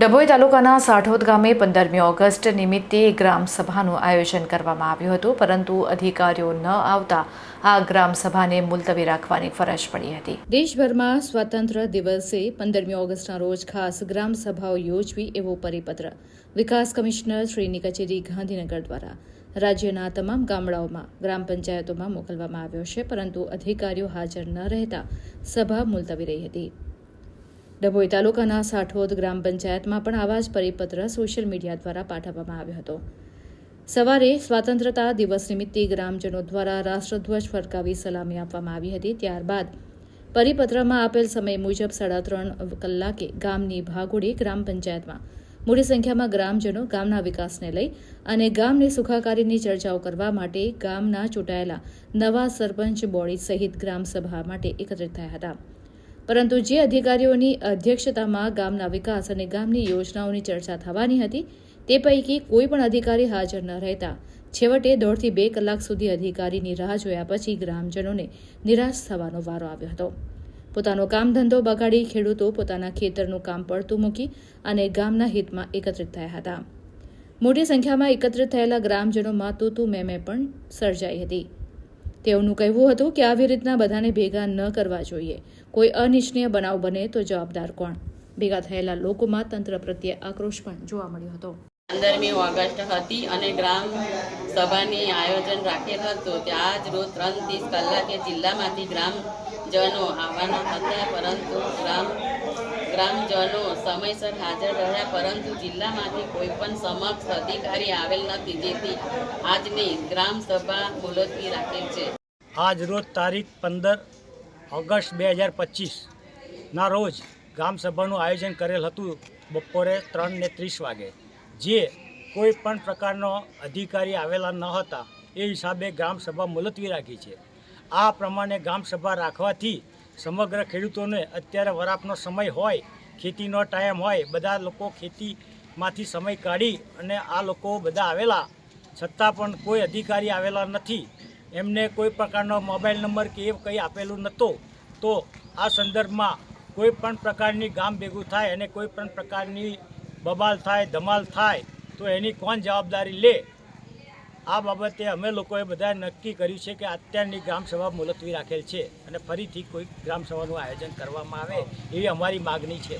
ડભોઈ તાલુકાના સાઠોદ ગામે પંદરમી ઓગસ્ટ નિમિત્તે ગ્રામસભાનું આયોજન કરવામાં આવ્યું હતું, પરંતુ અધિકારીઓ ન આવતા આ ગ્રામસભાને મુલતવી રાખવાની ફરજ પડી હતી. દેશભરમાં સ્વાતંત્ર્ય દિવસે પંદરમી ઓગસ્ટના રોજ ખાસ ગ્રામસભાઓ યોજવી એવો પરિપત્ર વિકાસ કમિશનર શ્રીની કચેરી ગાંધીનગર દ્વારા રાજ્યના તમામ ગામડાઓમાં, ગ્રામ પંચાયતોમાં મોકલવામાં આવ્યો છે, પરંતુ અધિકારીઓ હાજર ન રહેતા સભા મુલતવી રહી હતી. ડભોઈ તાલુકાના સાઠોદ ગ્રામ પંચાયતમાં પણ આવા જ પરિપત્ર સોશિયલ મીડિયા દ્વારા પાઠવવામાં આવ્યો હતો. સવારે સ્વાતંત્રતા દિવસ નિમિત્તે ગ્રામજનો દ્વારા રાષ્ટ્રધ્વજ ફરકાવી સલામી આપવામાં આવી હતી. ત્યારબાદ પરિપત્રમાં આપેલ સમય મુજબ સાડા ત્રણ કલાકે ગામની ભાગોડી ગ્રામ પંચાયતમાં મોટી સંખ્યામાં ગ્રામજનો ગામના વિકાસને લઈ અને ગામની સુખાકારીની ચર્ચાઓ કરવા માટે ગામના ચૂંટાયેલા નવા સરપંચ બોડી સહિત ગ્રામસભા માટે એકત્રિત થયા હતા. પરંતુ જે અધિકારીઓની અધ્યક્ષતામાં ગામના વિકાસ અને ગામની યોજનાઓની ચર્ચા થવાની હતી, તે પૈકી કોઈ પણ અધિકારી હાજર ન રહેતા. છેવટે દોઢથી બે કલાક સુધી અધિકારીની રાહ જોયા પછી ગ્રામજનોને નિરાશ થવાનો વારો આવ્યો હતો. પોતાનો કામ ધંધો બગાડી ખેડૂતો પોતાના ખેતરનું કામ પડતું મૂકી અને ગામના હિતમાં એકત્રિત થયા હતા. મોટી સંખ્યામાં એકત્રિત થયેલા ગ્રામજનોમાં તૂતું મેમે પણ સર્જાઈ હતી. તેઓનું કહેવું હતું કે આવી રીતના બધાને ભેગા ન કરવા જોઈએ. કોઈ અનિચ્છનીય બનાવ બને તો જવાબદાર કોણ? ભેગા થયેલા લોકોમાં તંત્ર પ્રત્યે આક્રોશ પણ જોવા મળ્યો હતો. પંદરમી ઓગસ્ટ હતી અને ગ્રામ સભાની આયોજન રાખેલ હતું. ત્યાં આજ રોજ ત્રણ ત્રીસ કલાકે જિલ્લામાંથી ગ્રામજનો આવવાના હતા પરંતુ ગ્રામ ગ્રામજનો સમયસર હાજર રહ્યા પરંતુ જિલ્લામાંથી કોઈ પણ સમક્ષ અધિકારી આવેલ નથી. જેથી આજની ગ્રામસભા મુલતવી રાખેલ છે. આજ રોજ તારીખ પંદર ઓગસ્ટ બે હજાર પચીસના રોજ ગ્રામસભાનું આયોજન કરેલ હતું બપોરે ત્રણ ને ત્રીસ વાગે. જે કોઈ પણ પ્રકારનો અધિકારી આવેલા ન હતા એ હિસાબે ગ્રામસભા મુલતવી રાખી છે. આ પ્રમાણે ગ્રામસભા રાખવાથી સમગ્ર ખેડૂતોને અત્યારે વરાપનો સમય હોય, ખેતીનો ટાઈમ હોય, બધા લોકો ખેતીમાંથી સમય કાઢી અને આ લોકો બધા આવેલા. છતાં પણ કોઈ અધિકારી આવેલા નથી. એમને કોઈ પ્રકારનો મોબાઈલ નંબર કે એ કંઈ આપેલું નહોતો, તો આ સંદર્ભમાં કોઈ પણ પ્રકારની ગામ ભેગું થાય અને કોઈ પણ પ્રકારની બબાલ થાય, ધમાલ થાય, તો એની કોણ જવાબદારી લે? આ બાબતે અમે લોકોએ બધા નક્કી કર્યું છે કે અત્યારની ગ્રામસભા મુલતવી રાખેલ છે અને ફરીથી કોઈ ગ્રામસભાનું આયોજન કરવામાં આવે એવી અમારી માગણી છે.